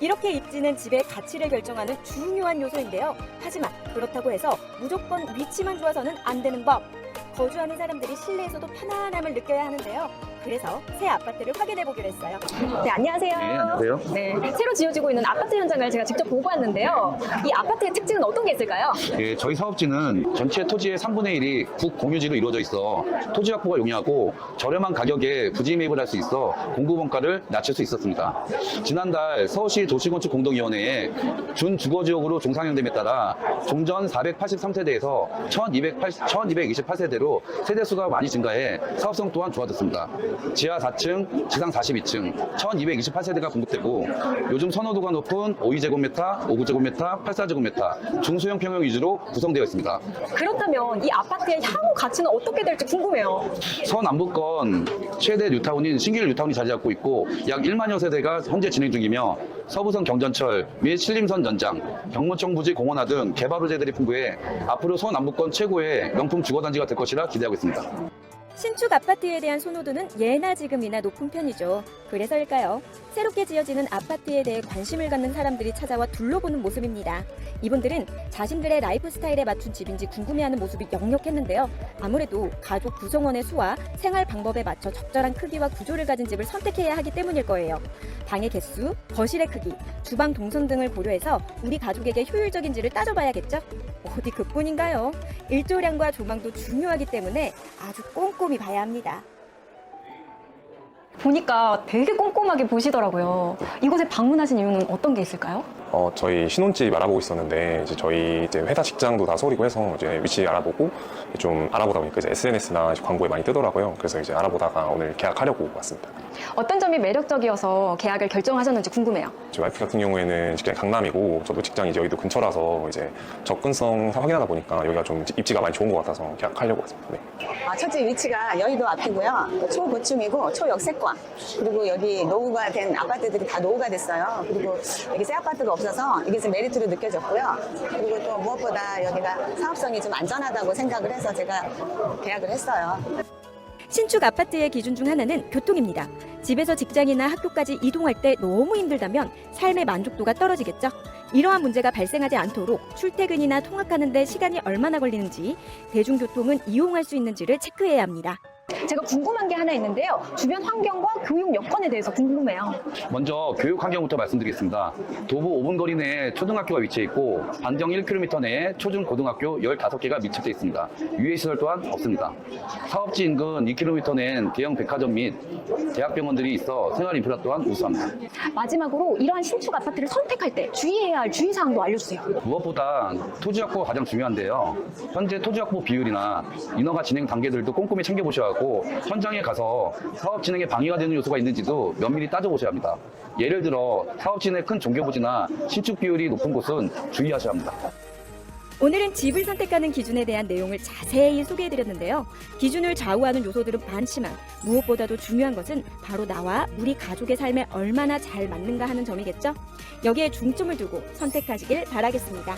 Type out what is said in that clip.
이렇게 입지는 집의 가치를 결정하는 중요한 요소인데요. 하지만 그렇다고 해서 무조건 위치만 좋아서는 안 되는 법. 거주하는 사람들이 실내에서도 편안함을 느껴야 하는데요. 그래서 새 아파트를 확인해 보기로 했어요. 네, 안녕하세요. 네, 안녕하세요. 네, 새로 지어지고 있는 아파트 현장을 제가 직접 보고 왔는데요. 이 아파트의 특징은 어떤 게 있을까요? 예, 저희 사업지는 전체 토지의 3분의 1이 국공유지로 이루어져 있어 토지 확보가 용이하고 저렴한 가격에 부지 매입을 할 수 있어 공급 원가를 낮출 수 있었습니다. 지난달 서울시 도시건축 공동위원회에 준주거지역으로 종상형됨에 따라 종전 483세대에서 1280, 1228세대로 세대수가 많이 증가해 사업성 또한 좋아졌습니다. 지하 4층, 지상 42층, 1228세대가 공급되고 요즘 선호도가 높은 52제곱미터, 59제곱미터, 84제곱미터 중소형 평형 위주로 구성되어 있습니다. 그렇다면 이 아파트의 향후 가치는 어떻게 될지 궁금해요. 서남부권 최대 뉴타운인 신길 뉴타운이 자리 잡고 있고 약 1만여 세대가 현재 진행 중이며 서부선 경전철 및 신림선 연장, 경무청 부지 공원화 등 개발 호재들이 풍부해 앞으로 서남부권 최고의 명품 주거단지가 될 것이라 기대하고 있습니다. 신축 아파트에 대한 선호도는 예나 지금이나 높은 편이죠. 그래서일까요? 새롭게 지어지는 아파트에 대해 관심을 갖는 사람들이 찾아와 둘러보는 모습입니다. 이분들은 자신들의 라이프 스타일에 맞춘 집인지 궁금해하는 모습이 역력했는데요. 아무래도 가족 구성원의 수와 생활 방법에 맞춰 적절한 크기와 구조를 가진 집을 선택해야 하기 때문일 거예요. 방의 개수, 거실의 크기, 주방 동선 등을 고려해서 우리 가족에게 효율적인지를 따져봐야겠죠? 어디 그뿐인가요? 일조량과 조망도 중요하기 때문에 아주 꼼꼼히 봐야 합니다. 보니까 되게 꼼꼼하게 보시더라고요. 이곳에 방문하신 이유는 어떤 게 있을까요? 어, 저희 신혼집 알아보고 있었는데 이제 저희 이제 회사 직장도 다 서울이고 해서 이제 위치 알아보고 좀 알아보다 보니까 이제 SNS나 광고에 많이 뜨더라고요. 그래서 이제 알아보다가 오늘 계약하려고 왔습니다. 어떤 점이 매력적이어서 계약을 결정하셨는지 궁금해요. 제 와이프 같은 경우에는 직장이 강남이고 저도 직장이 여의도 근처라서 이제 접근성 확인하다 보니까 여기가 좀 입지가 많이 좋은 것 같아서 계약하려고 왔습니다. 네. 아, 첫째 위치가 여의도 앞이고요. 또 초고층이고 초역세권. 그리고 여기 노후가 된 아파트들이 다 노후가 됐어요. 그리고 여기 새 아파트가 없어서 이게 메리트로 느껴졌고요. 그리고 또 무엇보다 여기가 사업성이 좀 안전하다고 생각을 해서 제가 계약을 했어요. 신축 아파트의 기준 중 하나는 교통입니다. 집에서 직장이나 학교까지 이동할 때 너무 힘들다면 삶의 만족도가 떨어지겠죠. 이러한 문제가 발생하지 않도록 출퇴근이나 통학하는데 시간이 얼마나 걸리는지, 대중교통은 이용할 수 있는지를 체크해야 합니다. 제가 궁금한 게 하나 있는데요. 주변 환경과 교육 여건에 대해서 궁금해요. 먼저 교육 환경부터 말씀드리겠습니다. 도보 5분 거리 내에 초등학교가 위치해 있고 반경 1km 내에 초중 고등학교 15개가 밀집되어 있습니다. 유해시설 또한 없습니다. 사업지 인근 2km 내엔 대형 백화점 및 대학병원들이 있어 생활 인프라 또한 우수합니다. 마지막으로 이러한 신축 아파트를 선택할 때 주의해야 할 주의사항도 알려주세요. 무엇보다 토지 확보가 가장 중요한데요. 현재 토지 확보 비율이나 인허가 진행 단계들도 꼼꼼히 챙겨보셔야 하고 현장에 가서 사업 진행에 방해가 되는 요소가 있는지도 면밀히 따져보셔야 합니다. 예를 들어 사업 진행 큰 종교부지나 신축 비율이 높은 곳은 주의하셔야 합니다. 오늘은 집을 선택하는 기준에 대한 내용을 자세히 소개해드렸는데요. 기준을 좌우하는 요소들은 많지만 무엇보다도 중요한 것은 바로 나와 우리 가족의 삶에 얼마나 잘 맞는가 하는 점이겠죠? 여기에 중점을 두고 선택하시길 바라겠습니다.